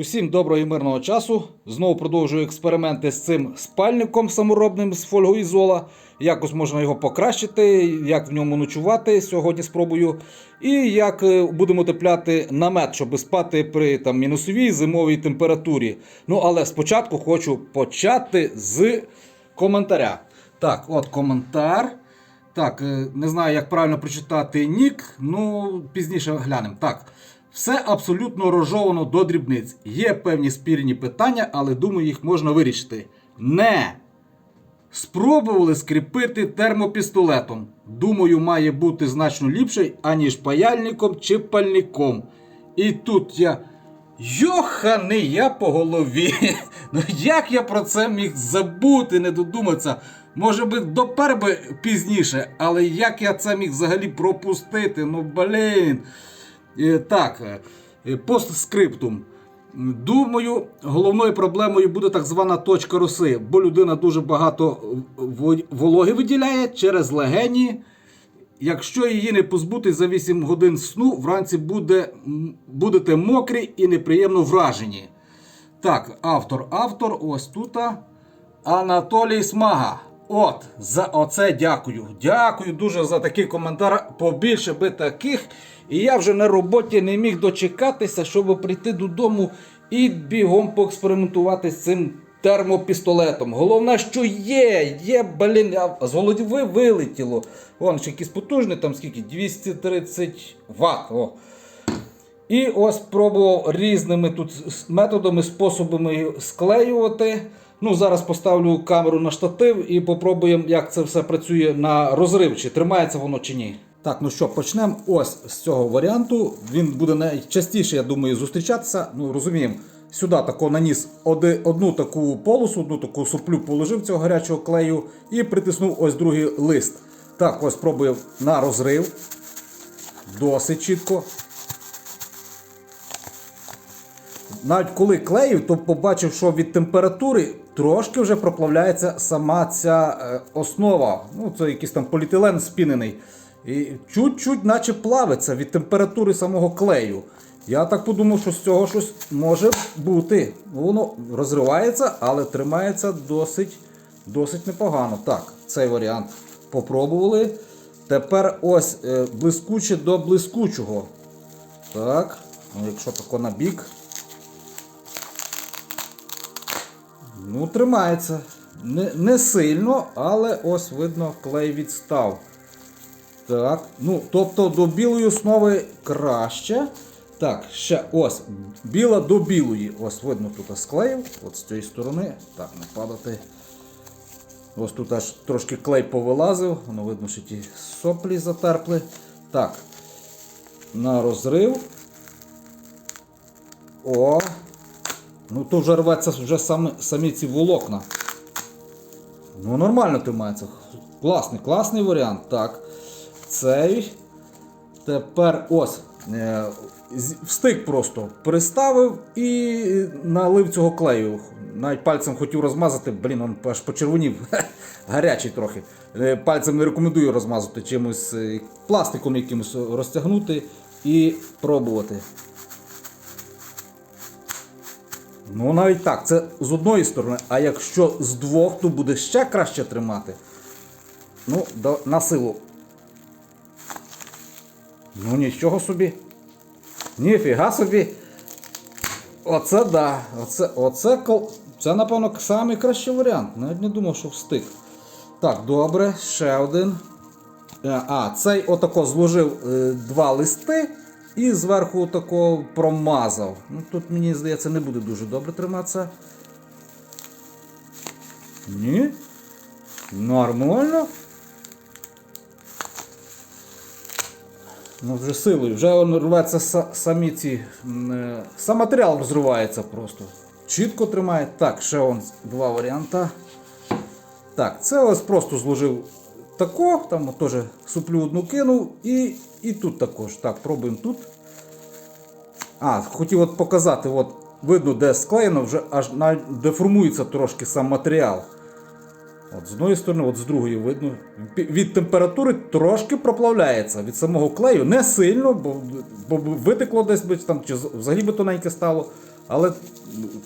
Усім доброго і мирного часу. Знову продовжую експерименти з цим спальником саморобним з фольгоізола. Якось можна його покращити, як в ньому ночувати. Сьогодні спробую. І як е, будемо тепляти намет, щоб спати при там, мінусовій зимовій температурі. Ну, але спочатку хочу почати з коментаря. Так, от коментар. Так, е, не знаю, як правильно прочитати нік, ну пізніше глянемо. Все абсолютно розжовано до дрібниць. Є певні спірні питання, але думаю, їх можна вирішити. Не спробували скріпити термопістолетом. Думаю, має бути значно ліпше, аніж паяльником чи пальником. І тут я. Йоханий я по голові. Ну як я про це міг забути, не додуматися? Може би допер би пізніше, але як я це міг взагалі пропустити? Ну блін. Е, Так, е, постскриптум. Думаю, головною проблемою буде так звана точка роси, бо людина дуже багато вологи виділяє через легені. Якщо її не позбутись за 8 годин сну, вранці буде, будете мокрі і неприємно вражені. Так, автор, автор, ось тут. Анатолій Смага. От, за оце дякую. Дякую дуже за такий коментар. Побільше би таких. І я вже на роботі не міг дочекатися, щоб прийти додому і бігом поекспериментувати з цим термопістолетом. Головне, що є, є, блін, з голови вилетіло. Вон ще якийсь потужний, там скільки? 230 Вт. О. І ось пробував різними тут методами, способами склеювати. Ну, зараз поставлю камеру на штатив і попробуємо, як це все працює на розрив, чи тримається воно чи ні. Так, ну що, почнемо ось з цього варіанту. Він буде найчастіше, я думаю, зустрічатися. Ну, розуміємо, сюди тако наніс одну таку полосу, одну таку соплю положив цього гарячого клею і притиснув ось другий лист. Так, ось пробую на розрив. Досить чітко. навіть коли клеїв, то побачив, що від температури трошки вже проплавляється сама ця е, основа. Ну, це якийсь там поліетилен спінений. І чуть-чуть, наче плавиться від температури самого клею. Я так подумав, що з цього щось може бути. Воно розривається, але тримається досить, досить непогано. Так, цей варіант попробували. Тепер ось е, блискуче до блискучого. Так, ну якщо тако на бік. Ну, тримається. Не, не сильно, але ось видно, клей відстав. Так, ну, тобто до білої основи краще. Так, ще ось. Біла до білої. Ось видно тут склеїв. От з цієї сторони. Так, не падати. Ось тут аж трошки клей повилазив. Воно видно, що ті соплі затерпли. Так. На розрив. О, Ну то вже рветься вже самі, самі ці волокна. Ну нормально тримається. Класний, класний варіант. Так. Цей. Тепер ось. Е, встик просто приставив і налив цього клею. Навіть пальцем хотів розмазати, блін, он аж почервонів. Гарячий трохи. Е, Пальцем не рекомендую розмазати чимось е, пластиком якимось розтягнути і пробувати. Ну навіть так, це з одної сторони, а якщо з двох, то буде ще краще тримати. Ну, на силу. Ну нічого собі. Ніфіга собі. Оце да. Оце, оце, кол- це, напевно, самий кращий варіант. Навіть не думав, що встиг. Так, добре, ще один. Е, А, цей отако зложив е, два листи і зверху отако промазав. Ну, тут, мені здається, не буде дуже добре триматися. Ні. Нормально. Ну, вже силою, вже он рветься самі ці. е, Сам матеріал розривається просто. Чітко тримає. Так, ще он два варіанти. Так, це ось просто зложив тако, там теж суплю одну кинув і, і тут також. Так, пробуємо тут. А, хотів от показати, от видно, де склеєно, вже аж деформується трошки сам матеріал. От з одної сторони, от з другої видно. Від температури трошки проплавляється від самого клею. Не сильно, бо, бо витекло десь там, чи взагалі би тоненьке стало. але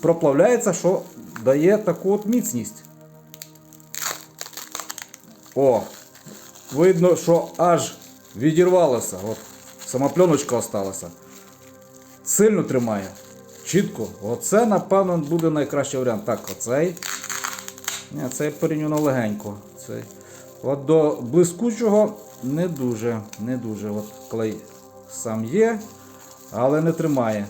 проплавляється, що дає таку от міцність. О, видно, що аж відірвалося. От, сама пленочка осталася. Сильно тримає. Чітко. Оце, напевно, буде найкращий варіант. Так, оцей. Ні, цей порівняно легенько. Цей. От до блискучого не дуже. Не дуже. От клей сам є, але не тримає.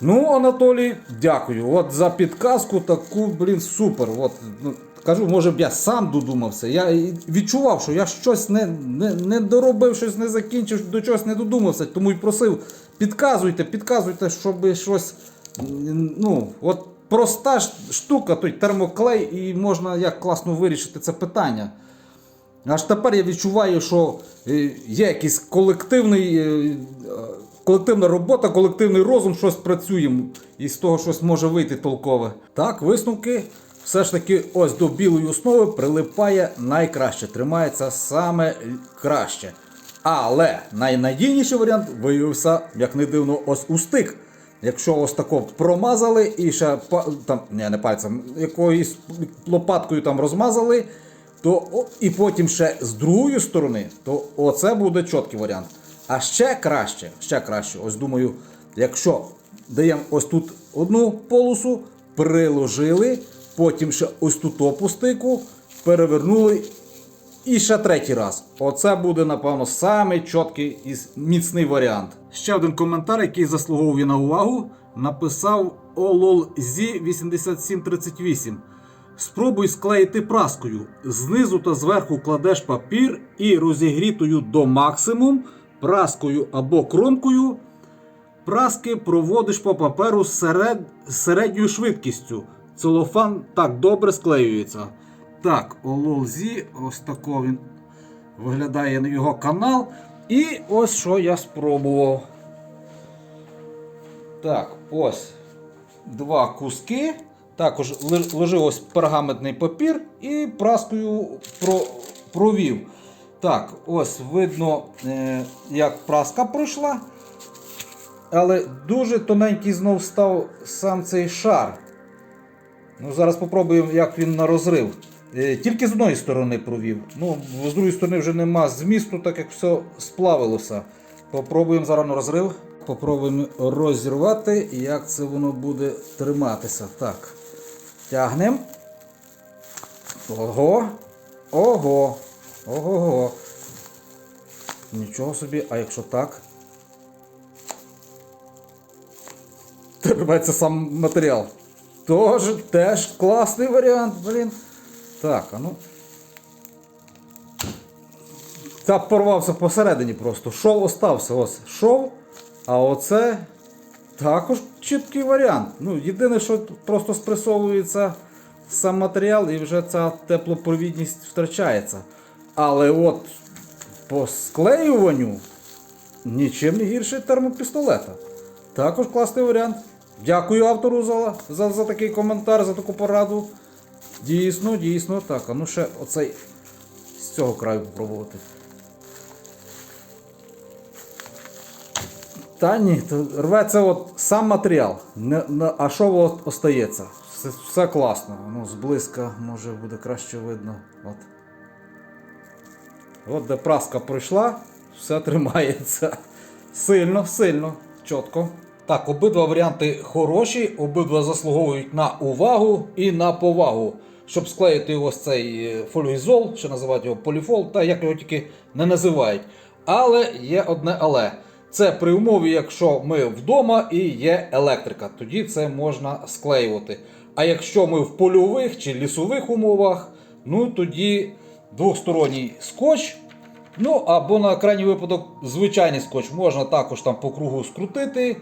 Ну, Анатолій, дякую. От за підказку таку, блін, супер. От, ну, кажу, може б я сам додумався. Я відчував, що я щось не, не, не доробив, щось не закінчив, до чогось не додумався. Тому і просив, підказуйте, підказуйте, щоб щось. Ну, от проста штука, той термоклей, і можна як класно вирішити це питання. Аж тепер я відчуваю, що е, є якийсь колективний, е, колективна робота, колективний розум, щось працює, і з того щось може вийти толкове. Так, висновки все ж таки ось до білої основи прилипає найкраще, тримається саме краще. Але найнадійніший варіант виявився, як не дивно, ось у стик. Якщо ось тако промазали і ще там, ні, не пальцем, якоюсь лопаткою там розмазали, то і потім ще з другої сторони, то оце буде чіткий варіант. А ще краще, ще краще, ось думаю, якщо даємо ось тут одну полосу, приложили, потім ще ось тут опустику, перевернули і ще третій раз. Оце буде, напевно, самий чіткий і міцний варіант. Ще один коментар, який заслуговує на увагу, написав OLOLZ8738. Спробуй склеїти праскою. Знизу та зверху кладеш папір і розігрітою до максимум праскою або кромкою праски проводиш по паперу з серед... середньою швидкістю. Целофан так добре склеюється. Так, Ололзі, ось тако він виглядає на його канал. І ось що я спробував. Так, ось два куски. Також ложив ось пергаментний папір і праскою про, провів. Так, ось видно, е, як праска пройшла. Але дуже тоненький знов став сам цей шар. Ну, зараз попробуємо, як він на розрив. Е, Тільки з одної сторони провів. Ну, з другої сторони вже нема змісту, так як все сплавилося. Попробуємо зараз розрив. Попробуємо розірвати, як це воно буде триматися. Так. Тягнемо. Ого. Ого. Ого. Нічого собі, а якщо так? Рветься сам матеріал. Тож теж класний варіант, блін. Так, а ну. Та порвався посередині просто. Шов остався. Ось шов. А оце також чіткий варіант. Ну, єдине, що просто спресовується сам матеріал і вже ця теплопровідність втрачається. Але от по склеюванню нічим не гірше термопістолета. Також класний варіант. Дякую автору за, за, за такий коментар, за таку пораду. Дійсно, дійсно. Так, а ну ще оцей з цього краю попробувати. Та ні, то рветься от сам матеріал. Не, не, а що от остається? Все, все класно. Ну, зблизька може буде краще видно. От. От де праска пройшла, все тримається. Сильно, сильно, чітко. Так, обидва варіанти хороші, обидва заслуговують на увагу і на повагу. Щоб склеїти ось цей е, фольгізол, що називають його поліфол, та як його тільки не називають. Але є одне але. Це при умові, якщо ми вдома і є електрика, тоді це можна склеювати. А якщо ми в польових чи лісових умовах, ну тоді двосторонній скотч. Ну або на крайній випадок звичайний скотч можна також там по кругу скрутити.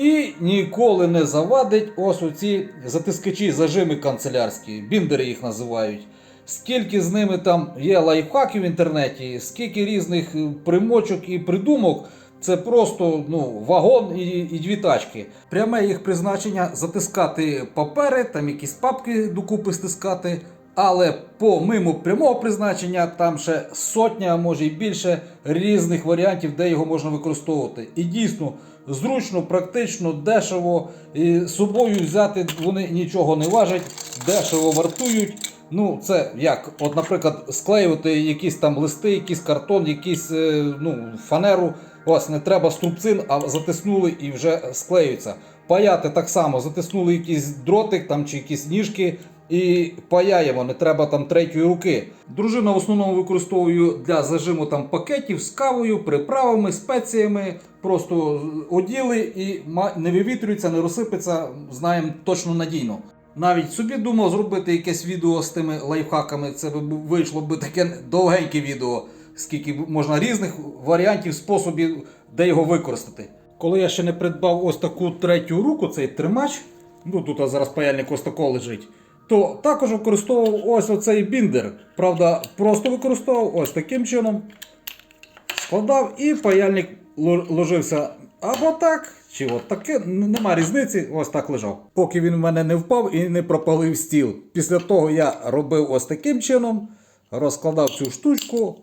І ніколи не завадить ось оці затискачі, зажими канцелярські, біндери їх називають. Скільки з ними там є лайфхаків в інтернеті, скільки різних е, примочок і придумок, це просто ну, вагон і, і дві тачки. Пряме їх призначення затискати папери, там якісь папки докупи стискати. Але помимо прямого призначення, там ще сотня, а може і більше різних варіантів, де його можна використовувати. І дійсно зручно, практично, дешево. І з собою взяти вони нічого не важать, дешево вартують. Ну, це як, от, наприклад, склеювати якісь там листи, якийсь картон, якісь е, ну, фанеру. Ось не треба струбцин, а затиснули і вже склеюється. Паяти так само, затиснули якийсь дротик там чи якісь ніжки і паяємо, не треба там третьої руки. Дружина в основному використовую для зажиму там пакетів з кавою, приправами, спеціями. Просто оділи і не вивітрюється, не розсипеться, знаємо точно надійно. Навіть собі думав зробити якесь відео з тими лайфхаками. Це би вийшло б таке довгеньке відео, скільки б- можна різних варіантів, способів, де його використати. Коли я ще не придбав ось таку третю руку, цей тримач, ну тут зараз паяльник ось тако лежить, то також використовував ось оцей біндер. Правда, просто використовував ось таким чином складав і паяльник ложився або так, чи от таке, нема різниці, ось так лежав. Поки він в мене не впав і не пропалив стіл. Після того я робив ось таким чином, розкладав цю штучку,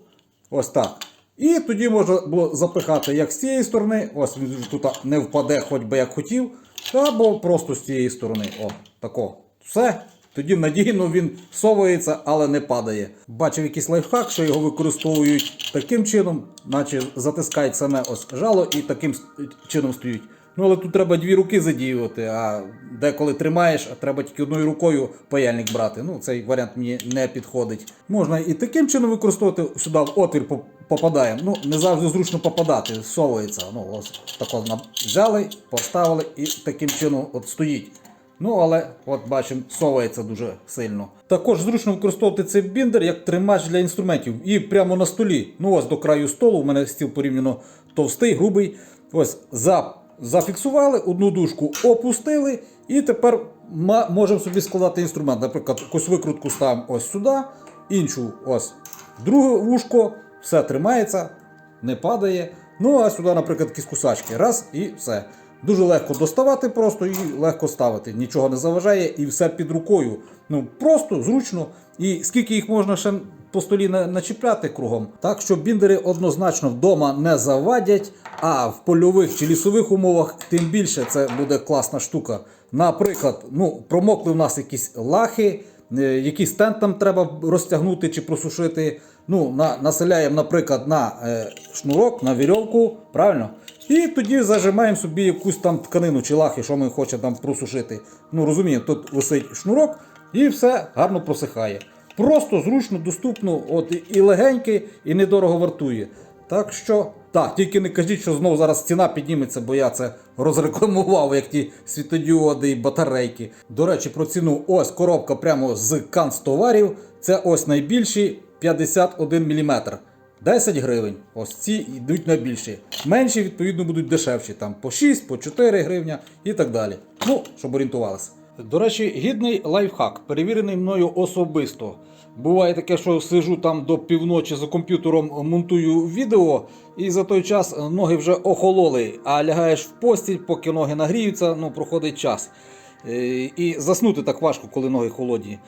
ось так. І тоді можна було запихати як з цієї сторони, ось він тут не впаде, хоч би як хотів, або просто з цієї сторони. О, тако. Все. Тоді надійно він совується, але не падає. Бачив якийсь лайфхак, що його використовують таким чином, наче затискають саме ось жало і таким чином стоїть. Ну але тут треба дві руки задіювати, а деколи тримаєш, а треба тільки одною рукою паяльник брати. Ну, цей варіант мені не підходить. Можна і таким чином використовувати, сюди в отвір попадає. Ну, не завжди зручно попадати, совується. Ну, ось тако взяли, поставили і таким чином от стоїть. Ну, але от бачимо, совається дуже сильно. Також зручно використовувати цей біндер як тримач для інструментів. І прямо на столі. Ну, ось до краю столу, у мене стіл порівняно товстий, грубий. Ось за, зафіксували, одну дужку опустили, і тепер ма- можемо собі складати інструмент. Наприклад, якусь викрутку ставимо ось сюди, іншу ось друге вушко, все тримається, не падає. Ну, а сюди, наприклад, якісь кусачки. Раз і все. Дуже легко доставати просто і легко ставити. Нічого не заважає і все під рукою. Ну просто зручно. І скільки їх можна ще по столі начіпляти кругом. Так що біндери однозначно вдома не завадять, а в польових чи лісових умовах тим більше це буде класна штука. Наприклад, ну, промокли в нас якісь лахи, е, якийсь стенд там треба розтягнути чи просушити. Ну, на, населяємо, наприклад, на е, шнурок, на вірьовку, правильно? І тоді зажимаємо собі якусь там тканину чи лахи, що ми хочемо там просушити. Ну розуміємо, тут висить шнурок і все гарно просихає. Просто зручно, доступно, от і- легеньке, і недорого вартує. Так що, так, тільки не кажіть, що знову зараз ціна підніметься, бо я це розрекламував, як ті світодіоди і батарейки. До речі, про ціну ось коробка прямо з канцтоварів. Це ось найбільші 51 мм. 10 гривень. Ось ці йдуть найбільші. Менші, відповідно, будуть дешевші, там по 6, по 4 гривня і так далі. Ну, щоб орієнтувалися. До речі, гідний лайфхак, перевірений мною особисто. Буває таке, що сижу там до півночі за комп'ютером, монтую відео, і за той час ноги вже охололи, а лягаєш в постіль, поки ноги нагріються, ну проходить час. Е, І заснути так важко, коли ноги холодні.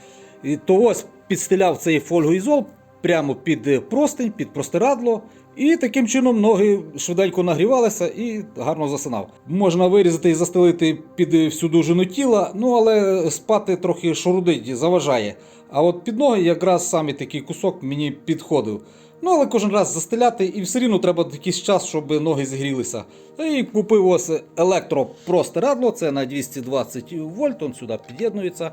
І то ось підстеляв цей фольгоізол прямо під простинь, під простирадло. І таким чином ноги швиденько нагрівалися і гарно засинав. Можна вирізати і застелити під всю довжину тіла, ну але спати трохи шурудить, заважає. А от під ноги якраз саме такий кусок мені підходив. Ну, але кожен раз застеляти, і все рівно треба якийсь час, щоб ноги зігрілися. І купив ось електропростирадло, це на 220 вольт, он сюди під'єднується.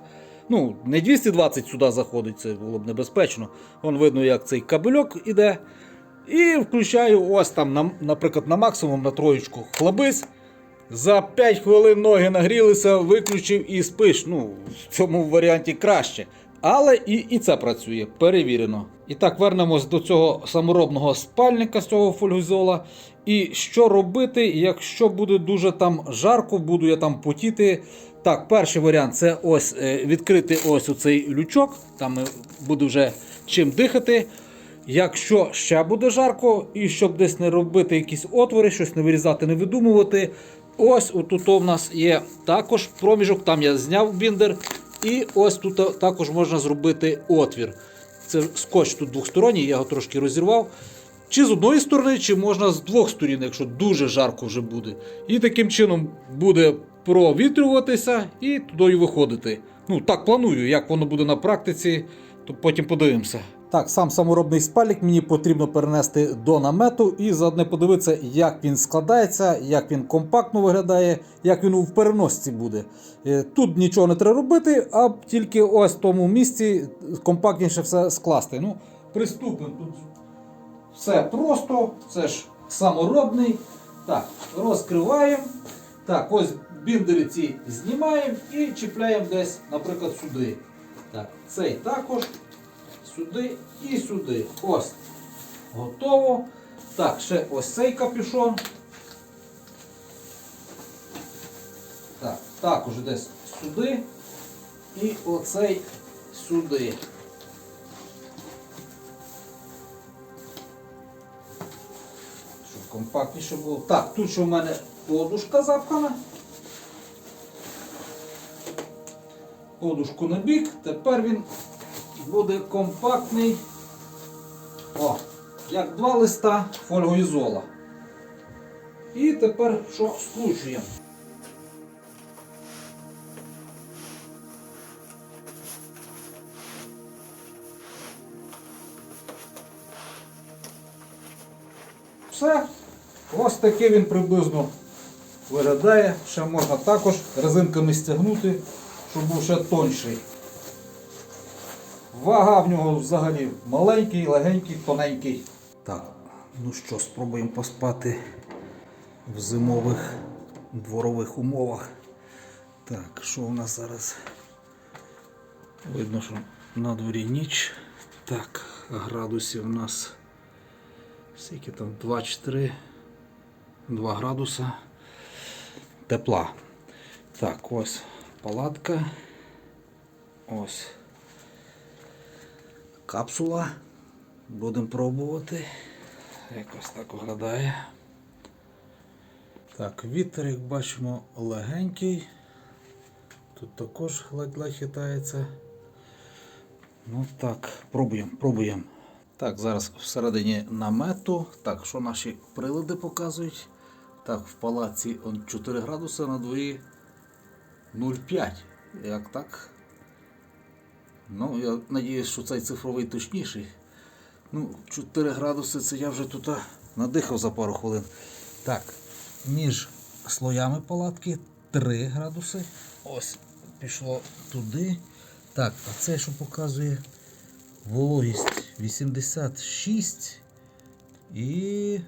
Ну, не 220 сюди заходить, це було б небезпечно. Вон видно, як цей кабельок іде. І включаю ось там, на, наприклад, на максимум на троєчку хлабись. За 5 хвилин ноги нагрілися, виключив і спиш. Ну, в цьому варіанті краще. Але і, і це працює, перевірено. І так, вернемось до цього саморобного спальника з цього фольгозола. І що робити, якщо буде дуже там жарко, буду я там потіти. Так, перший варіант це ось е, відкрити ось оцей лючок. Там е, буде вже чим дихати. Якщо ще буде жарко, і щоб десь не робити якісь отвори, щось не вирізати, не видумувати. Ось отут у нас є також проміжок, там я зняв біндер. І ось тут також можна зробити отвір. Це скотч тут двосторонній, я його трошки розірвав. Чи з одної сторони, чи можна з двох сторін, якщо дуже жарко вже буде. І таким чином буде провітрюватися і туди виходити. Ну, так планую, як воно буде на практиці, то потім подивимося. Так, сам саморобний спальник мені потрібно перенести до намету і заодно подивитися, як він складається, як він компактно виглядає, як він в переносці буде. Е, Тут нічого не треба робити, а тільки ось в тому місці компактніше все скласти. Ну, приступимо. Тут все просто, це ж саморобний. Так, розкриваємо. Так, ось біндери ці знімаємо і чіпляємо десь, наприклад, сюди. Так, цей також. Сюди і сюди. Ось. Готово. Так, ще ось цей капюшон. Так, також десь сюди. І оцей сюди. Щоб компактніше було. Так, тут ще в мене подушка запхана. Подушку на бік. Тепер він буде компактний. О, як два листа фольгоізола. І тепер що скручуємо. Все. Ось такий він приблизно виглядає. Ще можна також резинками стягнути, щоб був ще тонший. Вага в нього взагалі маленький, легенький, тоненький. Так, ну що, спробуємо поспати в зимових дворових умовах. Так, що у нас зараз? Видно, що на дворі ніч. Так, градусів у нас скільки там 2-4, 2 градуса тепла. Так, ось палатка. Ось капсула. Будемо пробувати. Якось так виглядає. Так, вітер, як бачимо, легенький. Тут також ледь-ледь хитається. Ну так, пробуємо, пробуємо. Так, зараз всередині намету. Так, що наші прилади показують? Так, в палаці он 4 градуси на дворі 0,5. Як так? Ну, я сподіваюся, що цей цифровий точніший. Ну, 4 градуси це я вже тут надихав за пару хвилин. Так, між слоями палатки 3 градуси. Ось, пішло туди. Так, а це що показує вологість 86 і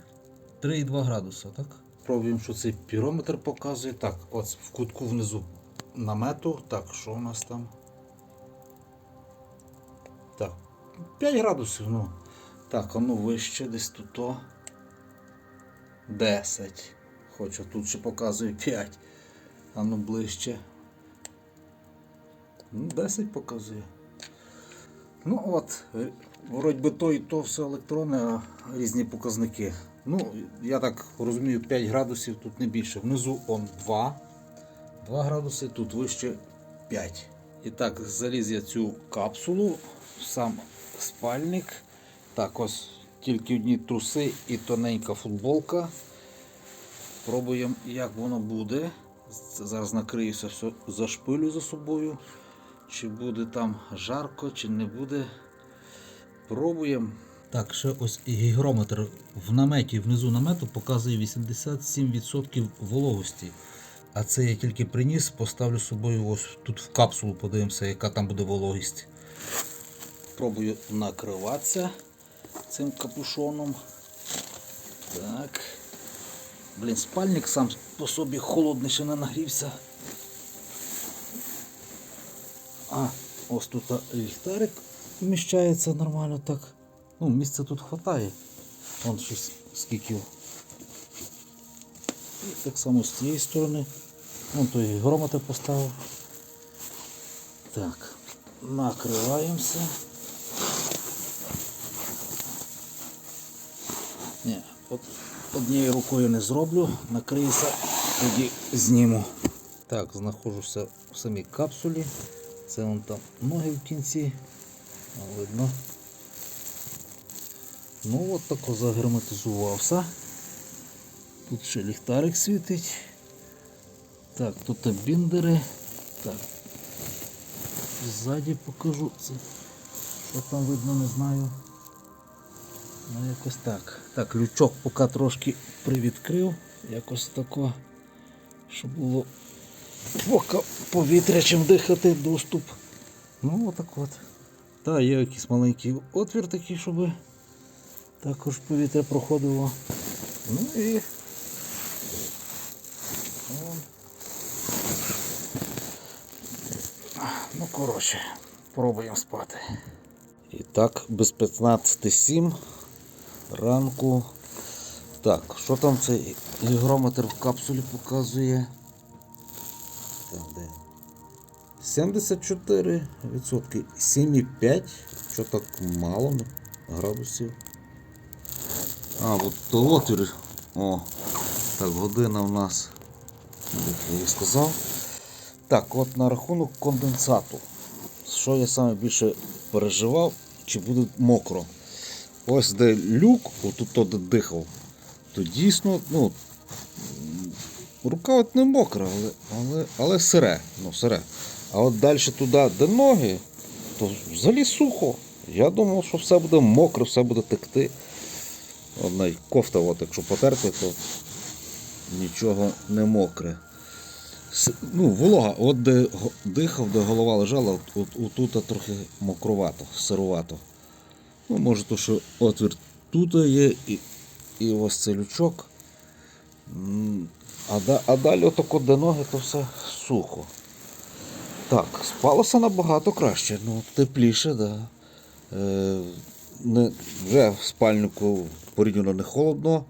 3,2 градуса, так? Пробуємо, що цей пірометр показує. Так, ось в кутку внизу намету. Так, що у нас там? Так, 5 градусів, ну. Так, а ну вище десь тут. то 10. Хоча тут ще показує 5. А ну ближче. Ну, 10 показує. Ну от, е, вроді би то і то все електронне, а різні показники. Ну, я так розумію, 5 градусів тут не більше. Внизу он 2. 2 градуси, тут вище 5. І так, заліз я цю капсулу, сам спальник. Так, ось тільки одні труси і тоненька футболка. Пробуємо, як воно буде. Зараз накриюся, все зашпилю за собою. Чи буде там жарко, чи не буде. Пробуємо. Так, ще ось і гігрометр в наметі, внизу намету показує 87% вологості. А це я тільки приніс, поставлю з собою ось тут в капсулу, подивимося, яка там буде вологість. Пробую накриватися цим капюшоном. Так. Блін, спальник сам по собі холодний ще не нагрівся. А, ось тут ліхтарик вміщається нормально так. Ну, місця тут вистачає. Вон щось скільки. І так само з цієї сторони. Вон той громоти поставив. Так, накриваємося. Ні, однією рукою не зроблю, накриюся, тоді зніму. Так, знаходжуся в самій капсулі. Це вон там ноги в кінці. Видно. Ну от тако загерметизувався. Тут ще ліхтарик світить. Так, тут біндери. Так. Ззаді покажу це. Що там видно, не знаю. Ну якось так. Так, лючок поки трошки привідкрив. Якось тако, щоб було поки повітря чим дихати, доступ. Ну отак от. Та є якийсь маленький отвір такий, щоб також повітря проходило. Ну і. Вон. Ну, коротше, пробуємо спати. І так, без 15.07 ранку. Так, що там цей гігрометр в капсулі показує? Так, де? 74%. 7,5. Що так мало градусів? А, от то отвір. О, так, година у нас. Як я і сказав. Так, от на рахунок конденсату. Що я саме більше переживав, чи буде мокро. Ось де люк, отут то, де дихав, то дійсно, ну, рука от не мокра, але, але, але сире. Ну, сире. А от далі туди, де ноги, то взагалі сухо. Я думав, що все буде мокре, все буде текти. Одна й кофта, от, якщо потерти, то нічого не мокре. Ну, волога, от де дихав, де голова лежала, от, от, отут трохи мокровато, сирувато. Ну, може, то, що отвір тут є, і, і ось цей лючок. А, да, а далі отако, де ноги, то все сухо. Так, спалося набагато краще, ну, тепліше, да. Е, не, вже в спальнику порівняно не холодно,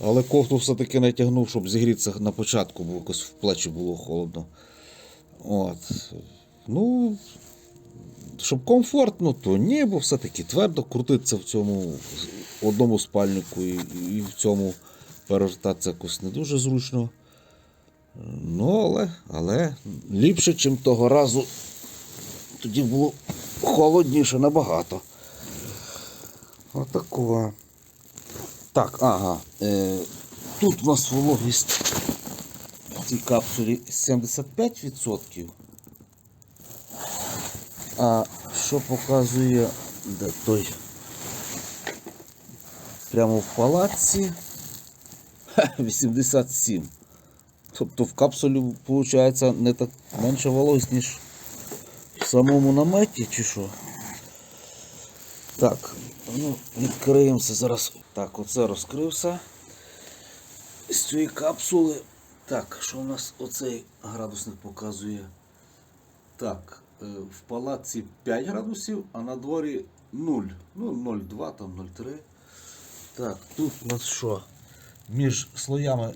але кофту все-таки натягнув, щоб зігрітися на початку, бо якось в плечі було холодно. От. Ну, щоб комфортно, то ні, бо все-таки твердо крутитися в цьому одному спальнику і, і в цьому перевертатися якось не дуже зручно. Ну, але, але ліпше, ніж того разу. Тоді було холодніше набагато. Отакого. Так, ага. Е, тут у нас вологість в цій капсулі 75%. А що показує де той? Прямо в палаці Ха, 87. Тобто в капсулі виходить не так менше вологість, ніж в самому наметі, чи що? Так, ну, відкриємося зараз. Так, оце розкрився. З цієї капсули. Так, що у нас оцей градусник показує? Так, е, в палаці 5 градусів, а на дворі 0. Ну, 0,2, там 0,3. Так, тут у нас що? Між слоями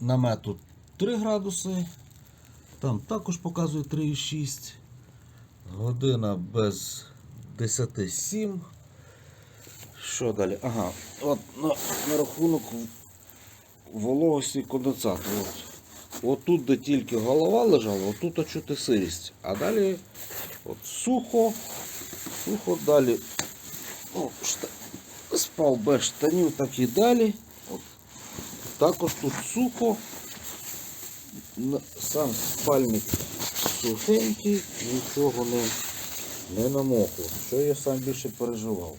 намету 3 градуси. Там також показує 3,6. Година без 10,7. Що далі? Ага, от на, на рахунок вологості конденсату. От. Отут, де тільки голова лежала, отут очути сирість. А далі от сухо, сухо далі. О, шта... Спав без штанів, так і далі. От. Також тут сухо. Сам спальник сухенький, нічого не, не намокло. Що я сам більше переживав.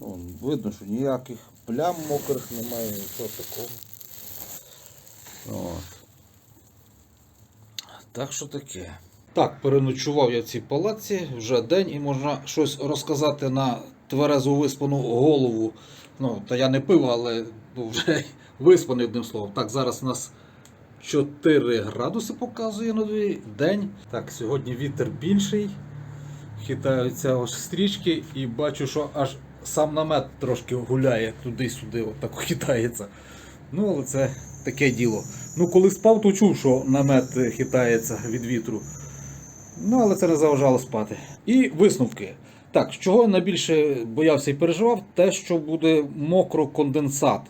Ну, видно, що ніяких плям мокрих немає, нічого такого. От. Так що таке. Так, переночував я в цій палаці вже день і можна щось розказати на тверезу виспану голову. Ну, та я не пив, але ну, вже виспаний одним словом. Так, зараз у нас 4 градуси показує на дворі день. Так, сьогодні вітер більший. Хитаються ось стрічки і бачу, що аж сам намет трошки гуляє туди-сюди, отак хитається. Ну, але це таке діло. Ну, коли спав, то чув, що намет хитається від вітру. Ну, але це не заважало спати. І висновки. Так, з чого я найбільше боявся і переживав, те, що буде мокро конденсат.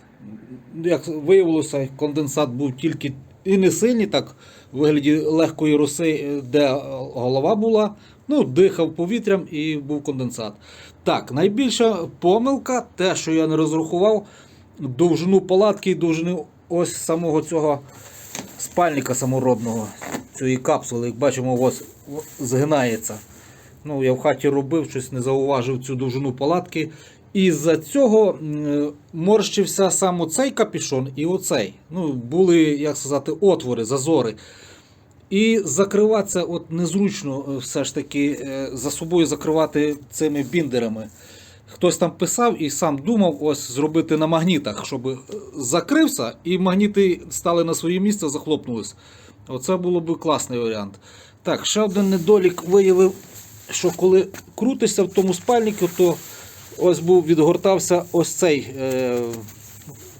Як виявилося, конденсат був тільки і не сильні, так у вигляді легкої роси, де голова була. Ну, дихав повітрям і був конденсат. Так, найбільша помилка, те, що я не розрахував, довжину палатки і довжину ось самого цього спальника саморобного, цієї капсули, як бачимо, ось згинається. Ну, я в хаті робив, щось не зауважив цю довжину палатки. І з-за цього морщився сам оцей капюшон і оцей. Ну, були, як сказати, отвори, зазори. І закриватися от незручно е, все ж таки е, за собою закривати цими біндерами. Хтось там писав і сам думав ось зробити на магнітах, щоб е, закрився і магніти стали на своє місце, захлопнулись. Оце було б класний варіант. Так, ще один недолік виявив, що коли крутишся в тому спальнику, то ось був відгортався ось цей,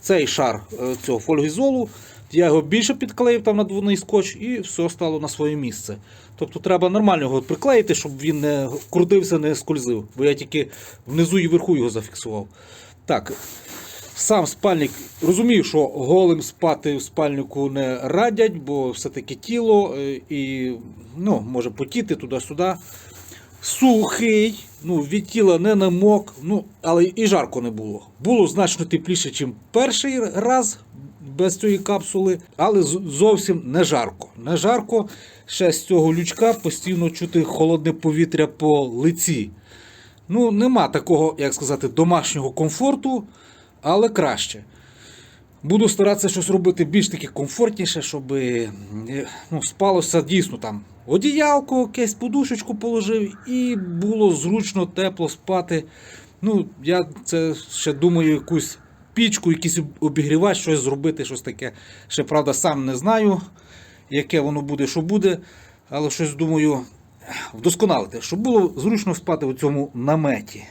цей шар цього фольгізолу. Я його більше підклеїв там на двойний скотч і все стало на своє місце. Тобто треба нормально його приклеїти, щоб він не крутився, не скользив. Бо я тільки внизу і вверху його зафіксував. Так, сам спальник розумію, що голим спати в спальнику не радять, бо все-таки тіло е, і ну, може потіти туди-сюди. Сухий, ну, від тіла не намок, ну, але і жарко не було. Було значно тепліше, ніж перший раз без цієї капсули, але зовсім не жарко. Не жарко. Ще з цього лючка постійно чути холодне повітря по лиці. Ну, нема такого, як сказати, домашнього комфорту, але краще. Буду старатися щось робити більш таки комфортніше, щоб е, ну, спалося дійсно там. Одіялко, якесь подушечку положив, і було зручно, тепло спати. Ну, я це ще думаю, якусь пічку, якийсь обігрівач, щось зробити, щось таке. Ще правда, сам не знаю, яке воно буде, що буде. Але щось думаю вдосконалити, щоб було зручно спати у цьому наметі.